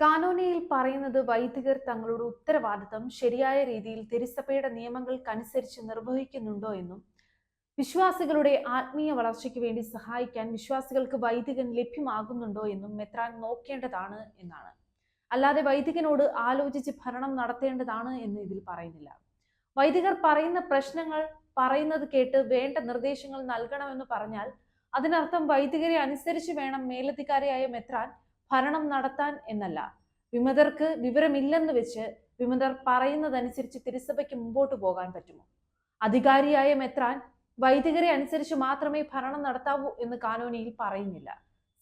കാനോനയിൽ പറയുന്നത് വൈദികർ തങ്ങളുടെ ഉത്തരവാദിത്തം ശരിയായ രീതിയിൽ തിരുസഭയുടെ നിയമങ്ങൾക്കനുസരിച്ച് നിർവഹിക്കുന്നുണ്ടോ എന്നും വിശ്വാസികളുടെ ആത്മീയ വളർച്ചയ്ക്ക് വേണ്ടി സഹായിക്കാൻ വിശ്വാസികൾക്ക് വൈദികൻ ലഭ്യമാകുന്നുണ്ടോ എന്നും മെത്രാൻ നോക്കേണ്ടതാണ് എന്നാണ്. അല്ലാതെ വൈദികനോട് ആലോചിച്ച് ഭരണം നടത്തേണ്ടതാണ് എന്ന് ഇതിൽ പറയുന്നില്ല. വൈദികർ പറയുന്ന പ്രശ്നങ്ങൾ പറയുന്നത് കേട്ട് വേണ്ട നിർദ്ദേശങ്ങൾ നൽകണമെന്ന് പറഞ്ഞാൽ അതിനർത്ഥം വൈദികരെ അനുസരിച്ച് വേണം മേലധികാരിയായ മെത്രാൻ ഭരണം നടത്താൻ എന്നല്ല. വിമതർക്ക് വിവരമില്ലെന്ന് വെച്ച് വിമതർ പറയുന്നതനുസരിച്ച് തിരുസഭയ്ക്ക് മുമ്പോട്ട് പോകാൻ പറ്റുമോ? അധികാരിയായ മെത്രാൻ വൈദികരെ അനുസരിച്ച് മാത്രമേ ഭരണം നടത്താവൂ എന്ന് കാനോനിയിൽ പറയുന്നില്ല.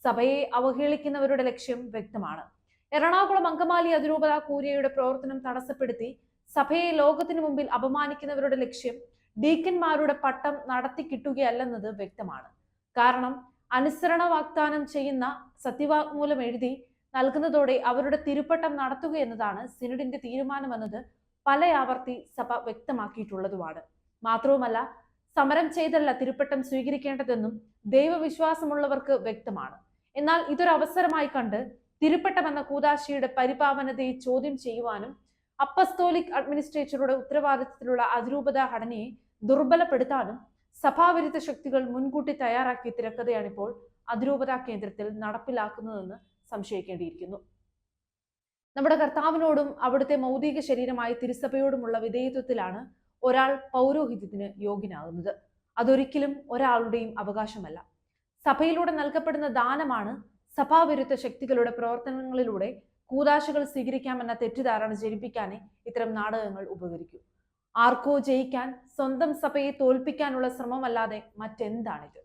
സഭയെ അവഹേളിക്കുന്നവരുടെ ലക്ഷ്യം വ്യക്തമാണ്. എറണാകുളം അങ്കമാലി അതിരൂപത കൂരിയയുടെ പ്രവർത്തനം തടസ്സപ്പെടുത്തി സഭയെ ലോകത്തിനു മുമ്പിൽ അപമാനിക്കുന്നവരുടെ ലക്ഷ്യം ഡീക്കന്മാരുടെ പട്ടം നടത്തി കിട്ടുകയല്ലെന്നത് വ്യക്തമാണ്. കാരണം അനുസരണ വാഗ്ദാനം ചെയ്യുന്ന സത്യവാങ്മൂലം എഴുതി നൽകുന്നതോടെ അവരുടെ തിരുപ്പട്ടം നടത്തുക എന്നതാണ് സിനഡിന്റെ തീരുമാനമെന്നത് പല ആവർത്തി സഭ വ്യക്തമാക്കിയിട്ടുള്ളതുമാണ്. മാത്രവുമല്ല സമരം ചെയ്തല്ല തിരുപ്പട്ടം സ്വീകരിക്കേണ്ടതെന്നും ദൈവവിശ്വാസമുള്ളവർക്ക് വ്യക്തമാണ്. എന്നാൽ ഇതൊരവസരമായി കണ്ട് തിരുപ്പട്ടം എന്ന കൂതാശിയുടെ പരിപാവനതയെ ചോദ്യം ചെയ്യുവാനും അപ്പസ്തോലിക് അഡ്മിനിസ്ട്രേറ്ററുടെ ഉത്തരവാദിത്തത്തിലുള്ള അതിരൂപത ഘടനയെ ദുർബലപ്പെടുത്താനും സഭാവിരുദ്ധ ശക്തികൾ മുൻകൂട്ടി തയ്യാറാക്കിയ തിരക്കഥയാണിപ്പോൾ അതിരൂപത കേന്ദ്രത്തിൽ നടപ്പിലാക്കുന്നതെന്ന് സംശയിക്കേണ്ടിയിരിക്കുന്നു. നമ്മുടെ കർത്താവിനോടും അവിടുത്തെ മൗതിക ശരീരമായ തിരുസഭയോടുമുള്ള വിധേയത്വത്തിലാണ് ഒരാൾ പൗരോഹിത്യത്തിന് യോഗ്യനാകുന്നത്. അതൊരിക്കലും ഒരാളുടെയും അവകാശമല്ല. സഭയിലൂടെ നൽകപ്പെടുന്ന ദാനമാണ് സഭാവിരുദ്ധ ശക്തികളുടെ പ്രവർത്തനങ്ങളിലൂടെ കൂതാശകൾ സ്വീകരിക്കാമെന്ന തെറ്റിദ്ധാരണ ജനിപ്പിക്കാനേ ഇത്തരം നാടകങ്ങൾ ഉപകരിക്കൂ. ആർക്കോ ജയിക്കാൻ സ്വന്തം സഭയെ തോൽപ്പിക്കാനുള്ള ശ്രമമല്ലാതെ മറ്റെന്താണിത്?